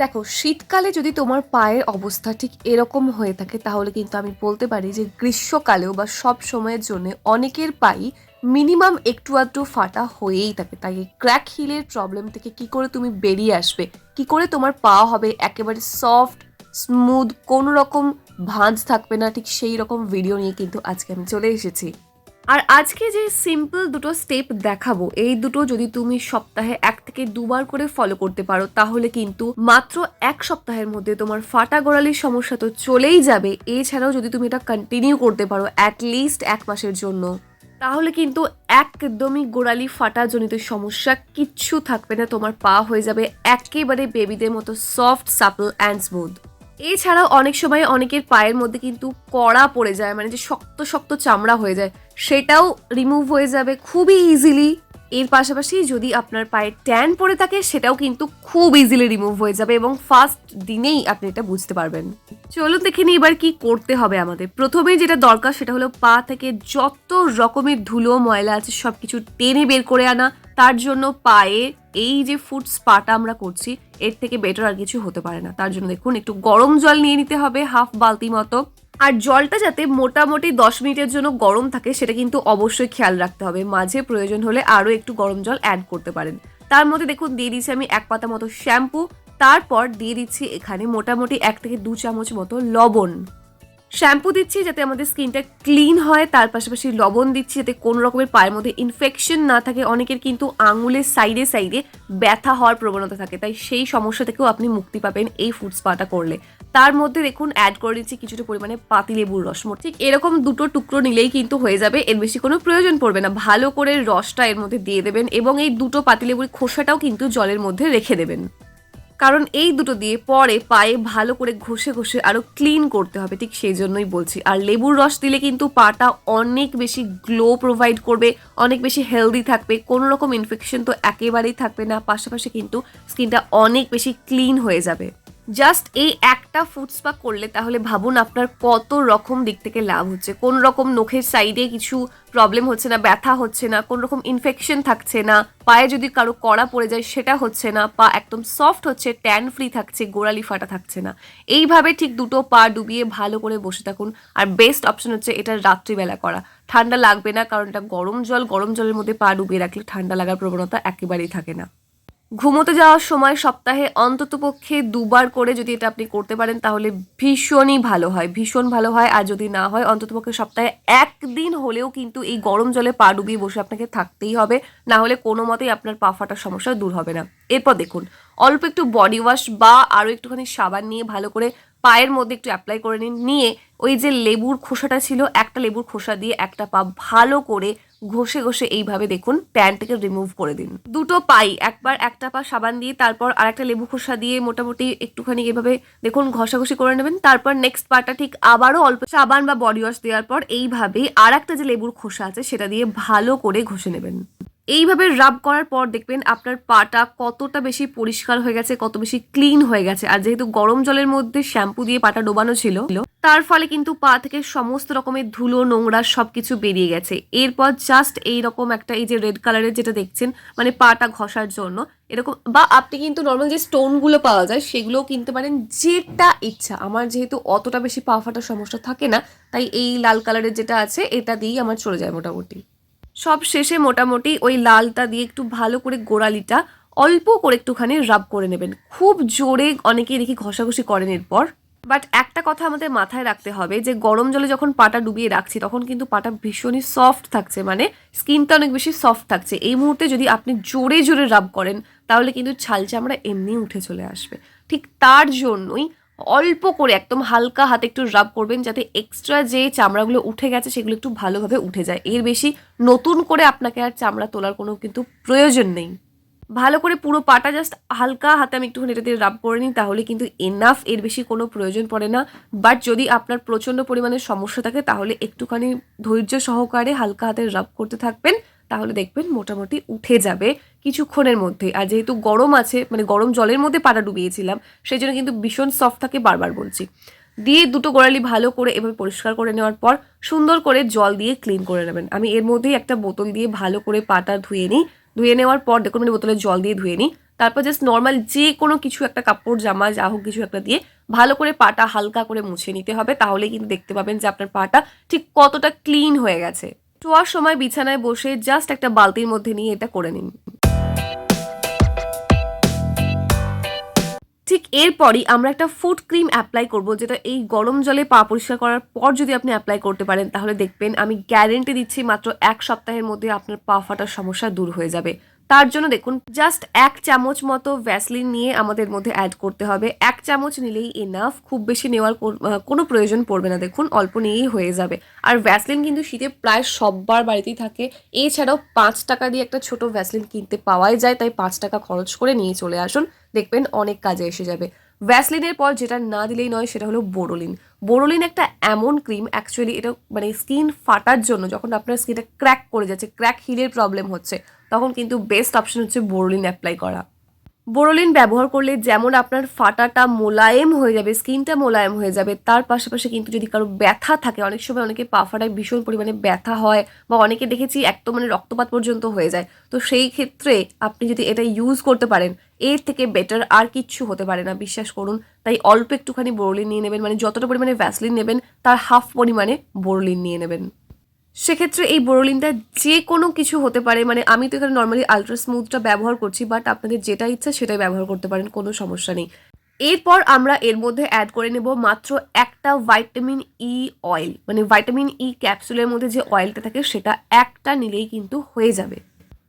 দেখো, শীতকালে যদি তোমার পায়ের অবস্থা ঠিক এরকম হয়ে থাকে, তাহলে কিন্তু আমি বলতে পারি যে গ্রীষ্মকালেও বা সব সময়ের জন্য অনেকের পাই মিনিমাম একটু আধটু ফাটা হয়েই থাকে। তাই এই ক্র্যাক হিলের প্রবলেম থেকে কি করে তুমি বেরিয়ে আসবে? কি করে তোমার পা হবে একেবারে সফট স্মুথ কোনো রকম ভাঁজ থাকবে না, ঠিক সেই রকম ভিডিও নিয়ে কিন্তু আজকে আমি চলে এসেছি। আর আজকে যে সিম্পল দুটো স্টেপ দেখাবো, এই দুটো যদি তুমি সপ্তাহে এক থেকে দুবার করে ফলো করতে পারো, তাহলে কিন্তু মাত্র এক সপ্তাহের মধ্যে তোমার ফাটা গোড়ালির সমস্যা তো চলেই যাবে। এছাড়াও যদি তুমি এটা কন্টিনিউ করতে পারো অ্যাটলিস্ট এক মাসের জন্য, তাহলে কিন্তু একদমই গোড়ালি ফাটা জনিত সমস্যা কিচ্ছু থাকবে না। তোমার পা হয়ে যাবে একেবারে বেবিদের মতো সফট সাপল অ্যান্ড স্মুথ এছাড়াও অনেক সময় অনেকের পায়ের মধ্যে কিন্তু কড়া পড়ে যায় মানে যে শক্ত শক্ত চামড়া হয়ে যায়, সেটাও রিমুভ হয়ে যাবে খুবই ইজিলি এর পাশাপাশি যদি আপনার পায়ে ট্যান পড়ে থাকে, সেটাও কিন্তু খুব ইজিলি রিমুভ হয়ে যাবে এবং ফার্স্ট দিনেই আপনি এটা বুঝতে পারবেন। চলুন দেখে নিই এবার কি করতে হবে আমাদের। প্রথমেই যেটা দরকার, সেটা হলো পা থেকে যত রকমের ধুলো, ময়লা আছে সব কিছু টেনে বের করে আনা। তার জন্য পায়ে এই যে ফুড স্পাটা আমরা করছি, এর থেকে বেটার আর কিছু হতে পারে না। তার জন্য দেখুন, একটু গরম জল নিয়ে নিতে হবে হাফ বালতি মতো। আর জলটা যাতে মোটামুটি দশ মিনিটের জন্য গরম থাকে, সেটা কিন্তু অবশ্যই খেয়াল রাখতে হবে। মাঝে প্রয়োজন হলে আরও একটু গরম জল অ্যাড করতে পারেন। তার মধ্যে দেখুন, দিয়ে দিচ্ছি আমি এক পাতা মতো শ্যাম্পু তারপর দিয়ে দিচ্ছি এখানে মোটামুটি এক থেকে দু চামচ মতো লবণ। শ্যাম্পু দিচ্ছি যাতে আমাদের স্কিনটা ক্লিন হয়, তার পাশাপাশি লবণ দিচ্ছি যাতে কোনো রকমের পায়ের মধ্যে ইনফেকশন না থাকে। অনেকের কিন্তু আঙুলের সাইডে সাইডে ব্যথা হওয়ার প্রবণতা থাকে, তাই সেই সমস্যা থেকেও আপনি মুক্তি পাবেন এই ফুড স্পাটা করলে। তার মধ্যে দেখুন অ্যাড করে দিচ্ছি কিছুটা পরিমাণে পাতিলেবুর রস। মোট ঠিক এরকম দুটো টুকরো নিলেই কিন্তু হয়ে যাবে, এর বেশি কোনো প্রয়োজন পড়বে না। ভালো করে রসটা এর মধ্যে দিয়ে দেবেন এবং এই দুটো পাতিলেবুর খোসাটাও কিন্তু জলের মধ্যে রেখে দেবেন। কারণ এই দুটো দিয়ে পরে পায়ে ভালো করে ঘষে ঘষে আরও ক্লিন করতে হবে, ঠিক সেই জন্যই বলছি। আর লেবুর রস দিলে কিন্তু পাটা অনেক বেশি গ্লো প্রোভাইড করবে, অনেক বেশি হেলদি থাকবে, কোনো রকম ইনফেকশন তো একেবারেই থাকবে না, পাশাপাশি কিন্তু স্কিনটা অনেক বেশি ক্লিন হয়ে যাবে। জাস্ট এই একটা ফুড স্পা করলে তাহলে ভাবুন আপনার কত রকম দিক থেকে লাভ হচ্ছে। কোন রকম নখের সাইডে কিছু প্রবলেম হচ্ছে না, ব্যথা হচ্ছে না, কোন রকম ইনফেকশন থাকছে না, পায়ে যদি কারও কড়া পড়ে যায় সেটা হচ্ছে না, পা একদম সফট হচ্ছে ট্যান ফ্রি থাকছে, গোড়ালি ফাটা থাকছে না। এইভাবে ঠিক দুটো পা ডুবিয়ে ভালো করে বসে থাকুন। আর বেস্ট অপশন হচ্ছে এটা রাত্রিবেলা করা। ঠান্ডা লাগবে না, কারণ এটা গরম জল, গরম জলের মধ্যে পা ডুবিয়ে রাখলে ঠান্ডা লাগার প্রবণতা একেবারেই থাকে না। ঘুমোতে যাওয়ার সময় সপ্তাহে অন্ততপক্ষে দুবার করে যদি এটা আপনি করতে পারেন, তাহলে ভীষণই ভালো হয়, ভীষণ ভালো হয়। আর যদি না হয় অন্ততপক্ষে সপ্তাহে একদিন হলেও কিন্তু এই গরম জলে পা ডুবিয়ে বসে আপনাকে থাকতেই হবে। না হলে কোনো মতেই আপনার পা ফাটার সমস্যা দূর হবে না। এরপর দেখুন, অল্প একটু বডি ওয়াশ বা আরও একটুখানি সাবান নিয়ে ভালো করে পায়ের মধ্যে একটু অ্যাপ্লাই করে নিন। নিয়ে ওই যে লেবুর খোসাটা ছিল, একটা লেবুর খোসা দিয়ে একটা পা ভালো করে ঘষে ঘষে এইভাবে দেখুন ট্যানটাকে রিমুভ করে দিন। দুটো পাই, একবার একটা পা সাবান দিয়ে, তারপর আর একটা লেবু খোসা দিয়ে মোটামুটি একটুখানি এভাবে দেখুন, ঘষাঘষি করে নেবেন। তারপর নেক্সট পাটা ঠিক আবারও অল্প সাবান বা বডি ওয়াশ দেওয়ার পর এইভাবে আর একটা যে লেবুর খোসা আছে, সেটা দিয়ে ভালো করে ঘষে নেবেন। এইভাবে রাব করার পর দেখবেন আপনার পাটা কতটা বেশি পরিষ্কার হয়ে গেছে, কত বেশি ক্লিন হয়ে গেছে। আর যেহেতু গরম জলের মধ্যে শ্যাম্পু দিয়ে পাটা ডোবানো ছিল তার ফলে কিন্তু পা থেকে সমস্ত রকমের ধুলো, নোংরা সব কিছু বেরিয়ে গেছে। এরপর জাস্ট এই রকম একটা এই যে রেড কালারের যেটা দেখছেন মানে পাটা ঘষার জন্য, এরকম বা আপনি কিন্তু নর্মাল যে স্টোনগুলো পাওয়া যায়, সেগুলোও কিনতে পারেন যেটা ইচ্ছা। আমার যেহেতু অতটা বেশি পা ফাটার সমস্যা থাকে না, তাই এই লাল কালারের যেটা আছে, এটা দিয়েই আমার চলে যায় মোটামুটি। সব শেষে মোটামুটি ওই লালটা দিয়ে একটু ভালো করে গোড়ালিটা অল্প করে একটুখানি রাব করে নেবেন। খুব জোরে অনেকেই দেখি ঘষাঘষি করেন এরপর। বাট একটা কথা আমাদের মাথায় রাখতে হবে যে গরম জলে যখন পাটা ডুবিয়ে রাখছি, তখন কিন্তু পাটা ভীষণই সফট থাকছে। মানে স্কিনটা অনেক বেশি সফট থাকছে। এই মুহূর্তে যদি আপনি জোরে জোরে রাব করেন, তাহলে কিন্তু ছাল চামড়া এমনি উঠে চলে আসবে। ঠিক তার জন্যই অল্প করে একদম হালকা হাতে একটু রাব করবেন, যাতে এক্সট্রা যে চামড়াগুলো উঠে গেছে, সেগুলো একটু ভালোভাবে উঠে যায়। এর বেশি নতুন করে আপনাকে আর চামড়া তোলার কোনো কিন্তু প্রয়োজন নেই। ভালো করে পুরো পাটা জাস্ট হালকা হাতে আমি একটুখানি এটা দিয়ে রাব করে নিই, তাহলে কিন্তু এনাফ এর বেশি কোনো প্রয়োজন পড়ে না। বাট যদি আপনার প্রচণ্ড পরিমাণে সমস্যা থাকে, তাহলে একটুখানি ধৈর্য সহকারে হালকা হাতে রাব করতে থাকবেন, তাহলে দেখবেন মোটামুটি উঠে যাবে কিছুক্ষণের মধ্যে। আর যেহেতু গরম আছে মানে গরম জলের মধ্যে পাটা ডুবিয়েছিলাম সেই জন্য কিন্তু ভীষণ সফট থাকে বারবার বলছি। দিয়ে দুটো গোড়ালি ভালো করে এভাবে পরিষ্কার করে নেওয়ার পর সুন্দর করে জল দিয়ে ক্লিন করে নেবেন। আমি এর মধ্যেই একটা বোতল দিয়ে ভালো করে পাটা ধুয়ে নিই ধুয়ে নেওয়ার পর মানে বোতলে জল দিয়ে ধুয়ে নিই। তারপর জাস্ট নর্মাল যে কোনো কিছু একটা কাপড়, জামা, যা হোক কিছু একটা দিয়ে ভালো করে পাটা হালকা করে মুছে নিতে হবে। তাহলে কিন্তু দেখতে পাবেন যে আপনার পাটা ঠিক কতটা ক্লিন হয়ে গেছে। শোয়ার সময় বিছানায় বসে জাস্ট একটা বালতির মধ্যে নিয়ে এটা করে নিন। ঠিক এরপরই আমরা একটা ফুড ক্রিম অ্যাপ্লাই করব, যেটা এই গরম জলে পা পরিষ্কার করার পর যদি আপনি অ্যাপ্লাই করতে পারেন, তাহলে দেখবেন আমি গ্যারেন্টি দিচ্ছি মাত্র এক সপ্তাহের মধ্যে আপনার পা ফাটার সমস্যা দূর হয়ে যাবে। তার জন্য দেখুন জাস্ট এক চামচ মতো ভ্যাসলিন নিয়ে আমাদের মধ্যে অ্যাড করতে হবে। এক চামচ নিলেই এনাফ খুব বেশি নেওয়ার কোন- প্রয়োজন পড়বে না। দেখুন, অল্প নিয়েই হয়ে যাবে। আর ভ্যাসলিন কিন্তু শীতে প্রায় সববার বাড়িতেই থাকে। এছাড়াও পাঁচ টাকা দিয়ে একটা ছোট ভ্যাসলিন কিনতে পাওয়াই যায়, তাই পাঁচ টাকা খরচ করে নিয়ে চলে আসুন। দেখবেন অনেক কাজে এসে যাবে। ভ্যাসলিনের পর যেটা না দিলেই নয়, সেটা হলো বোরোলিন বোরোলিন একটা এমন ক্রিম অ্যাকচুয়ালি এটা মানে স্কিন ফাটার জন্য যখন আপনার স্কিনটা ক্র্যাক করে যাচ্ছে ক্র্যাক হিলের প্রবলেম হচ্ছে, তখন কিন্তু বেস্ট অপশন হচ্ছে বোরোলিন অ্যাপ্লাই করা। বোরোলিন ব্যবহার করলে যেমন আপনার ফাটাটা মোলায়েম হয়ে যাবে, স্কিনটা মোলায়েম হয়ে যাবে, তার পাশাপাশি কিন্তু যদি কারও ব্যথা থাকে, অনেক সময় অনেকে পা ফাটায়, ভীষণ পরিমাণে ব্যথা হয় বা অনেকে দেখেছি একদম মানে রক্তপাত পর্যন্ত হয়ে যায়। তো সেই ক্ষেত্রে আপনি যদি এটা ইউজ করতে পারেন, এর থেকে বেটার আর কিচ্ছু হতে পারে না, বিশ্বাস করুন। তাই অল্প একটুখানি বোরলিন নিয়ে নেবেন মানে যতটা পরিমাণে ভ্যাসলিন নেবেন, তার হাফ পরিমাণে বোরোলিন নিয়ে নেবেন। সেক্ষেত্রে এই বোরোলিনটা যে কোনো কিছু হতে পারে। মানে আমি তো এখানে নর্মালি আলট্রা স্মুথটা ব্যবহার করছি বাট আপনাদের যেটা ইচ্ছা সেটাই ব্যবহার করতে পারেন, কোনো সমস্যা নেই। এরপর আমরা এর মধ্যে অ্যাড করে নেব মাত্র একটা ভাইটামিন ই অয়েল মানে ভাইটামিন ই ক্যাপসুলের মধ্যে যে অয়েলটা থাকে, সেটা একটা নিলেই কিন্তু হয়ে যাবে।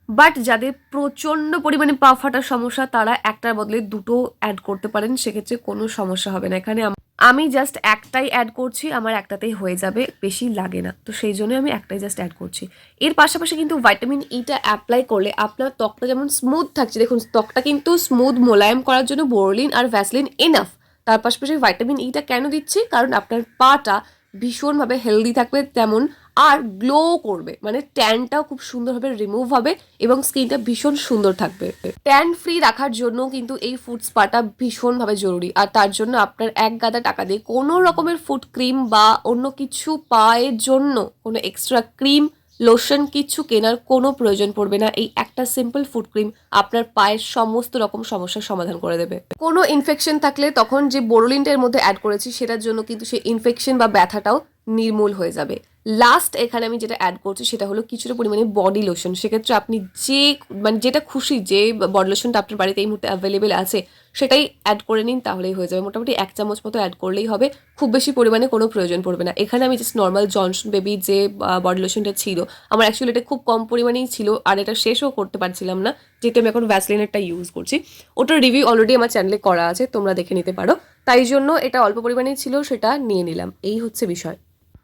বাট যাদের প্রচণ্ড পরিমাণে পা ফাটার সমস্যা, তারা একটার বদলে দুটো অ্যাড করতে পারেন, সেক্ষেত্রে কোনো সমস্যা হবে না। এখানে আম- জাস্ট একটাই অ্যাড করছি, আমার একটাতেই হয়ে যাবে, বেশি লাগে না। তো সেই জন্য আমি একটাই জাস্ট অ্যাড করছি। এর পাশাপাশি কিন্তু ভাইটামিন ইটা অ্যাপ্লাই করলে আপনার ত্বকটা যেমন স্মুথ থাকছে, দেখুন ত্বকটা কিন্তু স্মুথ মোলায়েম করার জন্য বোরলিন আর ভ্যাসলিন এনাফ তার পাশাপাশি ভাইটামিন ইটা কেন দিচ্ছি? কারণ আপনার পাটা ভীষণভাবে হেলদি থাকবে, তেমন আর গ্লো করবে। মানে ট্যানটাও খুব সুন্দরভাবে রিমুভ হবে এবং স্কিনটা ভীষণ সুন্দর থাকবে। ট্যান ফ্রি রাখার জন্য কিন্তু এই ফুড স্পাটা ভীষণভাবে জরুরি। আর তার জন্য আপনার এক গাদা টাকা দিয়ে কোনো রকমের ফুড ক্রিম বা অন্য কিছু পায়ের জন্য কোনো এক্সট্রা ক্রিম লোশন কিছু কেনার কোনো প্রয়োজন পড়বে না। এই একটা সিম্পল ফুড ক্রিম আপনার পায়ের সমস্ত রকম সমস্যার সমাধান করে দেবে। কোনো ইনফেকশন থাকলে তখন যে বোরোলিনটা এর মধ্যে অ্যাড করেছি, সেটার জন্য কিন্তু সেই ইনফেকশন বা ব্যথাটাও নির্মূল হয়ে যাবে। লাস্ট এখানে আমি যেটা অ্যাড করছি সেটা হলো কিছুটা পরিমাণে বডি লোশন সেক্ষেত্রে আপনি যে মানে যেটা খুশি, যে বডি লোশনটা আপনার বাড়িতে এই মুহূর্তে অ্যাভেলেবেল আছে, সেটাই অ্যাড করে নিন, তাহলেই হয়ে যাবে। মোটামুটি এক চামচ মতো অ্যাড করলেই হবে। খুব বেশি পরিমাণে কোনো প্রয়োজন পড়বে না। এখানে আমি জাস্ট নর্মাল জনসন বেবি যে বডি লোশনটা ছিল, আমার অ্যাকচুয়ালি এটা খুব কম পরিমাণেই ছিল, আর এটা শেষও করতে পারছিলাম না, যেহেতু আমি এখন ভ্যাসলিনেরটা ইউজ করছি। ওটার রিভিউ অলরেডি আমার চ্যানেলে করা আছে, তোমরা দেখে নিতে পারো। তাই জন্য এটা অল্প পরিমাণেই ছিল, সেটা নিয়ে নিলাম। এই হচ্ছে বিষয়।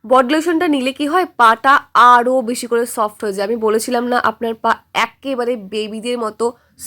বডি লোশনটা নিলে কি হয়? পাটা আরও বেশি করে সফট হয়ে যায়। আমি বলেছিলাম না আপনার পা একেবারে বেবিদের মতো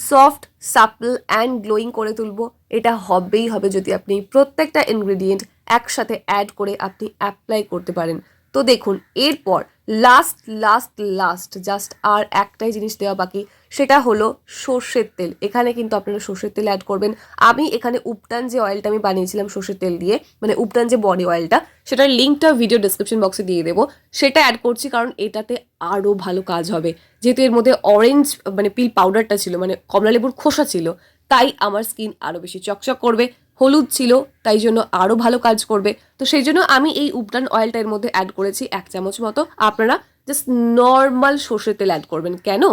সফট সাপল অ্যান্ড গ্লোয়িং করে তুলবো। এটা হবেই হবে যদি আপনি প্রত্যেকটা ইনগ্রেডিয়েন্ট একসাথে অ্যাড করে আপনি অ্যাপ্লাই করতে পারেন। তো দেখুন, এরপর লাস্ট লাস্ট লাস্ট জাস্ট আর একটাই জিনিস দেওয়া বাকি। সেটা হলো সর্ষের তেল। এখানে কিন্তু আপনারা সর্ষের তেল অ্যাড করবেন। আমি এখানে উপটান যে অয়েলটা আমি বানিয়েছিলাম সর্ষের তেল দিয়ে মানে উপটান যে বডি অয়েলটা সেটার লিঙ্কটা ভিডিও ডিসক্রিপশন বক্সে দিয়ে দেবো। সেটা অ্যাড করছি কারণ এটাতে আরও ভালো কাজ হবে। যেহেতু এর মধ্যে অরেঞ্জ মানে পিল পাউডারটা ছিল মানে কমলা লেবুর খোসা ছিল, তাই আমার স্কিন আরও বেশি চকচক করবে। হলুদ ছিল, তাই জন্য আরও ভালো কাজ করবে। তো সেই জন্য আমি এই উপটান অয়েলটা এর মধ্যে অ্যাড করেছি এক চামচ মতো। আপনারা জাস্ট নর্মাল সর্ষের তেল অ্যাড করবেন। কেন?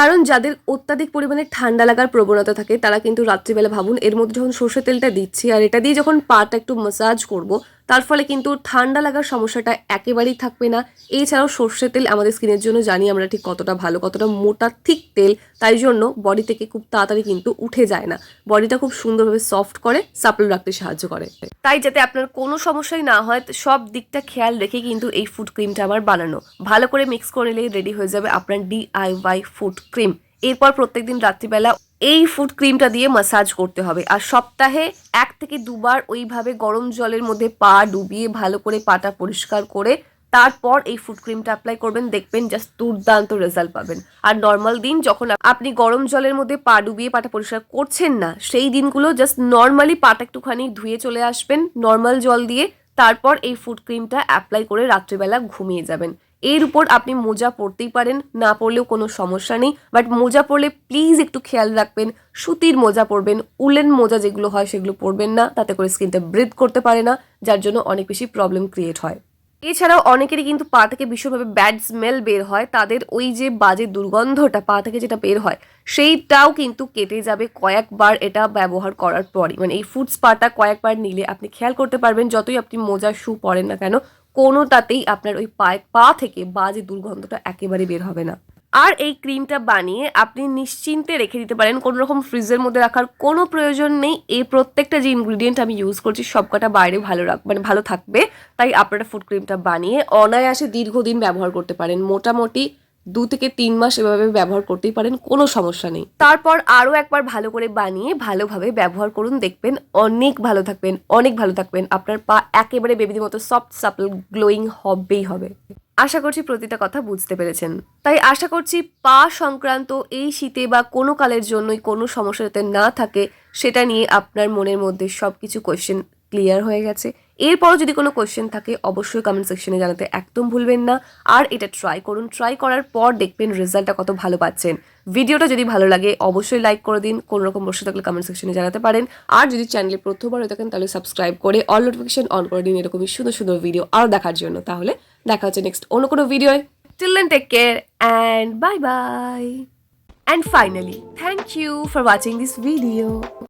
কারণ যাদের অত্যাধিক পরিমাণে ঠান্ডা লাগার প্রবণতা থাকে, তারা কিন্তু রাত্রিবেলা ভাবুন, এর মধ্যে যখন সর্ষের তেলটা দিচ্ছি আর এটা দিয়ে যখন পাটা একটু মাসাজ করব তার ফলে কিন্তু ঠান্ডা লাগার সমস্যাটা একেবারেই থাকবে না। এছাড়াও সর্ষের তেল আমাদের স্কিনের জন্য জানি আমরা ঠিক কতটা ভালো, কতটা মোটা থিক তেল, তাই জন্য বডি থেকে খুব তাড়াতাড়ি কিন্তু উঠে যায় না। বডিটা খুব সুন্দরভাবে সফট করে সাপল রাখতে সাহায্য করে। তাই যাতে আপনার কোনো সমস্যাই না হয়, সব দিকটা খেয়াল রেখে কিন্তু এই ফুড ক্রিমটা আমার বানানো। ভালো করে মিক্স করে নিলেই রেডি হয়ে যাবে আপনার ডিআইওয়াই ফুড ক্রিম এরপর প্রত্যেকদিন রাত্রিবেলা এই ফুড ক্রিমটা দিয়ে মাসাজ করতে হবে। আর সপ্তাহে এক থেকে দুবার ওইভাবে গরম জলের মধ্যে পা ডুবিয়ে ভালো করে পাটা পরিষ্কার করে তারপর এই ফুড ক্রিমটা অ্যাপ্লাই করবেন। দেখবেন জাস্ট দুর্দান্ত রেজাল্ট পাবেন। আর নর্মাল দিন যখন আপনি গরম জলের মধ্যে পা ডুবিয়ে পাটা পরিষ্কার করছেন না, সেই দিনগুলো জাস্ট নর্মালি পাটা একটুখানি ধুয়ে চলে আসবেন নর্মাল জল দিয়ে। তারপর এই ফুড ক্রিমটা অ্যাপ্লাই করে রাত্রিবেলা ঘুমিয়ে যাবেন। এর উপর আপনি মোজা পরতেই পারেন, না পরলেও কোনো সমস্যা নেই। বাট মোজা পরলে প্লিজ একটু খেয়াল রাখবেন, সুতির মোজা পরবেন, উলেন মোজা যেগুলো হয় সেগুলো পরবেন না, তাতে করে স্কিনটা ব্রিথ করতে পারে না, যার জন্য অনেক বেশি প্রবলেম ক্রিয়েট হয়। এছাড়াও অনেকেরই কিন্তু পা থেকে ভীষণভাবে ব্যাড স্মেল বের হয়, তাদের ওই যে বাজে দুর্গন্ধটা পা থেকে যেটা বের হয়, সেইটাও কিন্তু কেটে যাবে কয়েকবার এটা ব্যবহার করার পরই। মানে এই ফুড স্পাটা কয়েকবার নিলে আপনি খেয়াল করতে পারবেন, যতই আপনি মোজা শু পরেন না কেন কোনোটাতেই আপনার ওই পায়ে, পা থেকে বাজে দুর্গন্ধটা একেবারে বের হবে না। আর এই ক্রিমটা বানিয়ে আপনি নিশ্চিন্তে রেখে দিতে পারেন, কোনো রকম ফ্রিজের মধ্যে রাখার কোনো প্রয়োজন নেই। এই প্রত্যেকটা যে ইনগ্রিডিয়েন্ট আমি ইউজ করছি সবকটা বাইরে ভালো রাখ মানে ভালো থাকবে। তাই আপনারা ফুড ক্রিমটা বানিয়ে অনায়াসে দীর্ঘদিন ব্যবহার করতে পারেন। মোটামুটি দু থেকে তিন মাস এভাবে ব্যবহার করতেই পারেন, কোনো সমস্যা নেই। তারপর আরও একবার ভালো করে বানিয়ে ভালোভাবে ব্যবহার করুন, দেখবেন অনেক ভালো থাকবেন, অনেক ভালো থাকবেন। আপনার পা একেবারে বেবিদের মতো সফট সাপল গ্লোয়িং হবেই হবে। আশা করছি প্রতিটা কথা বুঝতে পেরেছেন। তাই আশা করছি পা সংক্রান্ত এই শীতে বা কোনো কালের জন্যই কোনো সমস্যা যাতে না থাকে, সেটা নিয়ে আপনার মনের মধ্যে সব কিছু কোয়েশ্চেন ক্লিয়ার হয়ে গেছে। এরপরও যদি কোনো কোয়েশ্চেন থাকে, অবশ্যই কমেন্ট সেকশনে জানাতে একদম ভুলবেন না। আর এটা ট্রাই করুন। ট্রাই করার পর দেখবেন রেজাল্টটা কত ভালো পাচ্ছেন। ভিডিওটা যদি ভালো লাগে, অবশ্যই লাইক করে দিন। কোনো রকম প্রশ্ন থাকলে কমেন্ট সেকশনে জানাতে পারেন। আর যদি চ্যানেলে প্রথমবার হয়ে থাকেন, তাহলে সাবস্ক্রাইব করে অল নোটিফিকেশন অন করে দিন এরকমই সুন্দর সুন্দর ভিডিও আরও দেখার জন্য। তাহলে দেখা হচ্ছে নেক্সট অন্য কোনো ভিডিওয় till take care and bye bye and finally thank you for watching this video